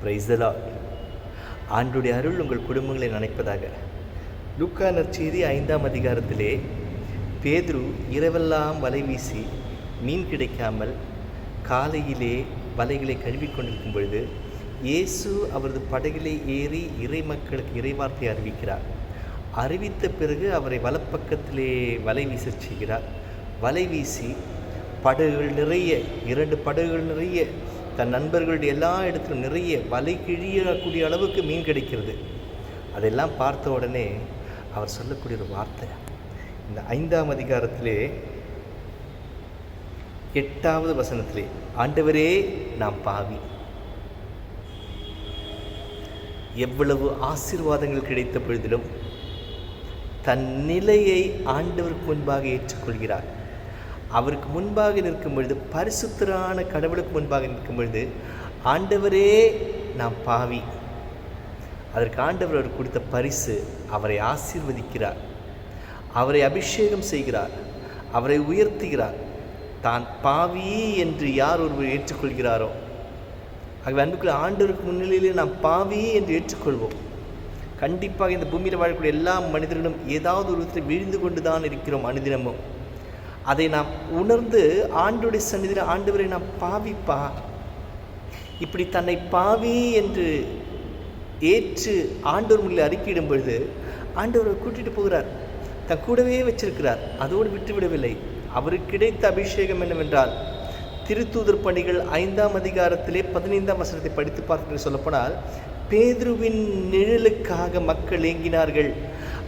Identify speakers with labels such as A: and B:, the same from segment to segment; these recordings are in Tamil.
A: பிரைஸ்தலா ஆண்டுடைய அருள் உங்கள் குடும்பங்களை நினைப்பதாக. லூக்கா நற்செய்தி ஐந்தாம் அதிகாரத்திலே பேதுரு இரவெல்லாம் வலை வீசி மீன் கிடைக்காமல் காலையிலே வலைகளை கழுவி கொண்டிருக்கும் பொழுது இயேசு அவரது படகிலே ஏறி இறை மக்களுக்கு இறைவார்த்தை அறிவிக்கிறார். அறிவித்த பிறகு அவரை வலப்பக்கத்திலே வலை வீசச் செய்கிறார். வலை வீசி படகுகள் நிறைய இரண்டு படகுகள் நிறைய தன் நண்பர்களுடைய எல்லா இடத்திலும் நிறைய வலை கிழியக்கூடிய அளவுக்கு மீன் கிடைக்கிறது. அதெல்லாம் பார்த்த உடனே அவர் சொல்லக்கூடிய ஒரு வார்த்தை. இந்த ஐந்தாம் அதிகாரத்திலே எட்டாவது வசனத்திலே ஆண்டவரே நாம் பாவி. எவ்வளவு ஆசீர்வாதங்கள் கிடைத்த பொழுதிலும் தன் நிலையை ஆண்டவருக்கு முன்பாக ஏற்றுக்கொள்கிறார். அவருக்கு முன்பாக நிற்கும் பொழுது பரிசுத்தரான கடவுளுக்கு முன்பாக நிற்கும் பொழுது ஆண்டவரே நாம் பாவி. அதற்கு ஆண்டவர் அவர் கொடுத்த பரிசு அவரை ஆசீர்வதிக்கிறார். அவரை அபிஷேகம் செய்கிறார். அவரை உயர்த்துகிறார். தான் பாவி என்று யார் ஒருவர் ஏற்றுக்கொள்கிறாரோ? ஆகவே அன்புக்குள்ள ஆண்டவருக்கு முன்னிலையிலே நாம் பாவி என்று ஏற்றுக்கொள்வோம். கண்டிப்பாக இந்த பூமியில் வாழக்கூடிய எல்லா மனிதர்களும் ஏதாவது ஒரு விதத்தில் கொண்டு தான் இருக்கிறோம் அனுதினமும். அதை நாம் உணர்ந்து ஆண்டுடைய சன்னிதியில் ஆண்டவரை நாம் பாவிப்பா? இப்படி தன்னை பாவி என்று ஏற்று ஆண்டவர் முன்னில் அறிக்கையிடும் பொழுது ஆண்டவரை கூட்டிட்டு போகிறார். தன் கூடவே வச்சிருக்கிறார். அதோடு விட்டுவிடவில்லை. அவருக்கு கிடைத்த அபிஷேகம் என்னவென்றால் திருத்தூதர் பணிகள் ஐந்தாம் அதிகாரத்திலே பதினைந்தாம் வசனத்தை படித்து பார்த்து சொல்லப்போனால் பேதுருவின் நிழலுக்காக மக்கள் ஏங்கினார்கள்.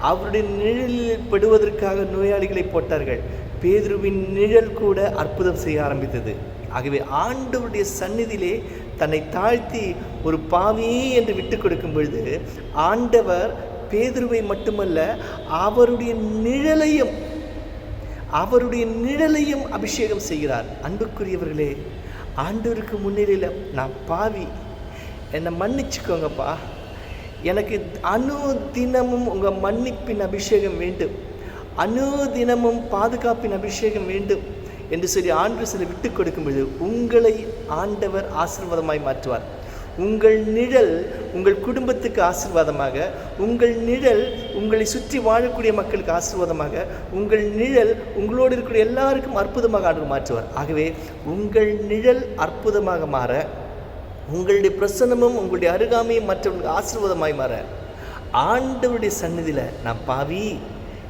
A: அவருடைய நிழலில் படுவதற்காக நோயாளிகளை போட்டார்கள். பேதுருவின் நிழல் கூட அற்புதம் செய்ய ஆரம்பித்தது. ஆகவே ஆண்டவருடைய சந்நிதியிலே தன்னை தாழ்த்தி ஒரு பாவி என்று விட்டு கொடுக்கும் பொழுது ஆண்டவர் பேதுருவை மட்டுமல்ல அவருடைய நிழலையும் அவருடைய நிழலையும் அபிஷேகம் செய்கிறார். அன்புக்குரியவர்களே ஆண்டவருக்கு முன்னிலையில் நான் பாவி. என்னை மன்னிச்சுக்கோங்கப்பா. எனக்கு அணு தினமும் உங்கள் மன்னிப்பின் அபிஷேகம் வேண்டும். அணு தினமும் பாதுகாப்பின் அபிஷேகம் வேண்டும் என்று சொல்லி ஆண்டு சில விட்டு கொடுக்கும் பொழுது உங்களை ஆண்டவர் ஆசீர்வாதமாய் மாற்றுவார். உங்கள் நிழல் உங்கள் குடும்பத்துக்கு ஆசீர்வாதமாக உங்கள் நிழல் உங்களை சுற்றி வாழக்கூடிய மக்களுக்கு ஆசீர்வாதமாக உங்கள் நிழல் உங்களோடு இருக்கிற எல்லாருக்கும் அற்புதமாக ஆண்டு மாற்றுவார். ஆகவே உங்கள் நிழல் அற்புதமாக மாற உங்களுடைய பிரசன்னமும் உங்களுடைய அருகாமையும் மற்றவர்களுக்கு ஆசீர்வாதமாய் மாற. ஆண்டவருடைய சன்னதியில் நான் பாவி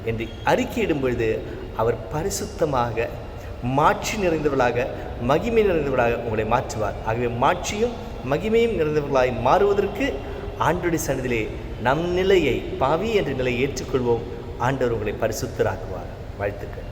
A: என்று அறிக்கையிடும் பொழுது அவர் பரிசுத்தமாக மாட்சி நிறைந்தவர்களாக மகிமை நிறைந்தவர்களாக உங்களை மாற்றுவார். ஆகவே மாட்சியும் மகிமையும் நிறைந்தவர்களாய் மாறுவதற்கு ஆண்டுடைய சன்னதிலே நம் நிலையை பாவி என்ற நிலையை ஏற்றுக்கொள்வோம். ஆண்டவர் உங்களை பரிசுத்தராக்குவார். வாழ்த்துக்கள்.